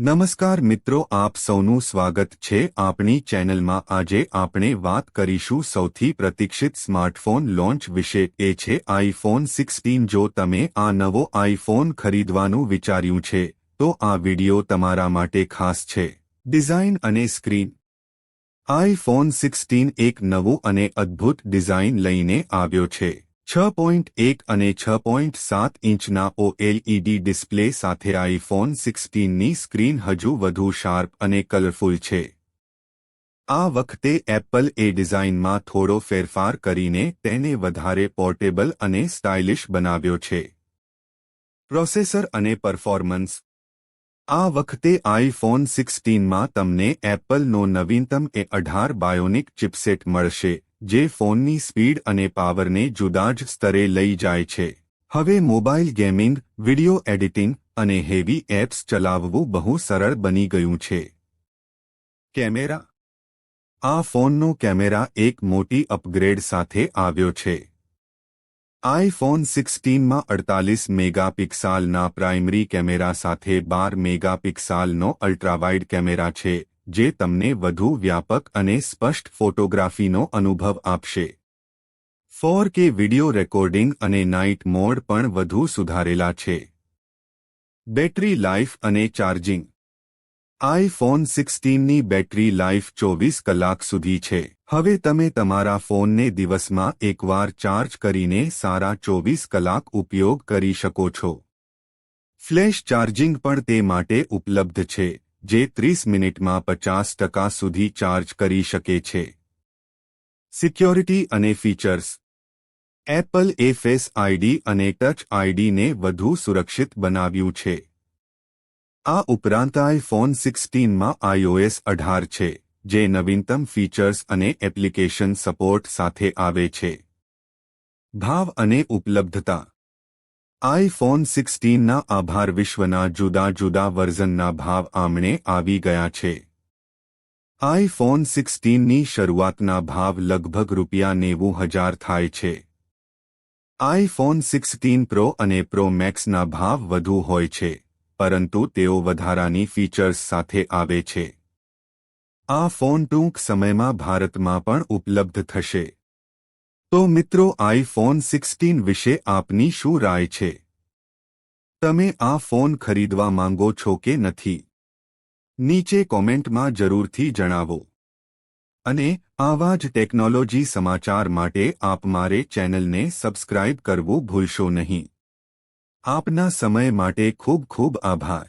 નમસ્કાર મિત્રો, આપ સૌનું સ્વાગત છે આપણી ચેનલમાં. આજે આપણે વાત કરીશું સૌથી પ્રતીક્ષિત સ્માર્ટફોન લોન્ચ વિશે. એ છે આઈફોન સિક્સટીન. જો તમે આ નવો આઈફોન ખરીદવાનું વિચાર્યું છે, તો આ વિડિયો તમારા માટે ખાસ છે. ડિઝાઇન અને સ્ક્રીન. આઈફોન સિક્સટીન એક નવું અને અદ્ભુત ડિઝાઇન લઈને આવ્યો છે. છ પોઈન્ટ એક અને છ પોઈન્ટ સાત ઇંચના ઓએલઈડી ડિસ્પ્લે સાથે આઈફોન સિક્સટીનની સ્ક્રીન હજુ વધુ શાર્પ અને કલરફુલ છે. આ વખતે એપલ એ ડિઝાઇનમાં થોડો ફેરફાર કરીને તેને વધારે પોર્ટેબલ અને સ્ટાઇલિશ બનાવ્યો છે. પ્રોસેસર અને પરફોર્મન્સ. આ વખતે આઈફોન સિક્સટીનમાં તમને એપલનો નવીનતમ એ અઢાર બાયોનિક ચિપસેટ મળશે. જે ફોનની સ્પીડ અને પાવરને જુદા જ સ્તરે લઈ જાય છે. હવે મોબાઈલ ગેમિંગ, વિડિયો એડિટિંગ અને હેવી એપ્સ ચલાવવું બહુ સરળ બની ગયું છે. કેમેરા. આ ફોનનો કેમેરા એક મોટી અપગ્રેડ સાથે આવ્યો છે. આઈફોન સિક્સટીનમાં અડતાલીસ મેગાપિક્સાલના પ્રાઇમરી કેમેરા સાથે બાર મેગાપિક્સાલનો અલ્ટ્રાવાઇડ કેમેરા છે. જે તમને વધુ વ્યાપક અને સ્પષ્ટ ફોટોગ્રાફીનો અનુભવ આપશે. ફોર કે વિડિયો રેકોર્ડિંગ અને નાઇટ મોડ પણ વધુ સુધારેલા છે. બેટરી લાઇફ અને ચાર્જિંગ. આઈફોન સિક્સટીનની બેટરી લાઇફ ચોવીસ કલાક સુધી છે. હવે તમે તમારા ફોનને દિવસમાં એકવાર ચાર્જ કરીને સારા ચોવીસ કલાક ઉપયોગ કરી શકો છો. ફ્લેશ ચાર્જિંગ પણ તે માટે ઉપલબ્ધ છે. જે ત્રીસ મિનિટમાં પચાસ ટકા સુધી ચાર્જ કરી શકે છે. સિક્યોરિટી અને ફીચર્સ. એપલ એ ફેસ આઈડી અને ટચ આઈડીને વધુ સુરક્ષિત બનાવ્યું છે. આ ઉપરાંત આઈફોન સિક્સટીનમાં આઈઓએસ અઢાર છે, જે નવીનતમ ફીચર્સ અને એપ્લિકેશન સપોર્ટ સાથે આવે છે. ભાવ અને ઉપલબ્ધતા. આઈફોન સિક્સટીનના આભાર વિશ્વના જુદા જુદા વર્ઝનના ભાવ આમણે આવી ગયા છે. આઈફોન સિક્સટીનની શરૂઆતના ભાવ લગભગ રૂપિયા નેવું હજાર થાય છે. આઈફોન સિક્સટીન પ્રો અને પ્રો મેક્સના ભાવ વધુ હોય છે, પરંતુ તેઓ વધારાની ફીચર્સ સાથે આવે છે. આ ફોન ટૂંક સમયમાં ભારતમાં પણ ઉપલબ્ધ થશે. તો મિત્રો, આઈફોન સિક્સટીન વિશે આપની શું રાય છે? તમે આ ફોન ખરીદવા માંગો છો કે નથી? નીચે કોમેન્ટમાં જરૂરથી જણાવો. અને આવા જ ટેકનોલોજી સમાચાર માટે આપ મારે ચેનલને સબસ્ક્રાઇબ કરવું ભૂલશો નહીં. આપના સમય માટે ખૂબ ખૂબ આભાર.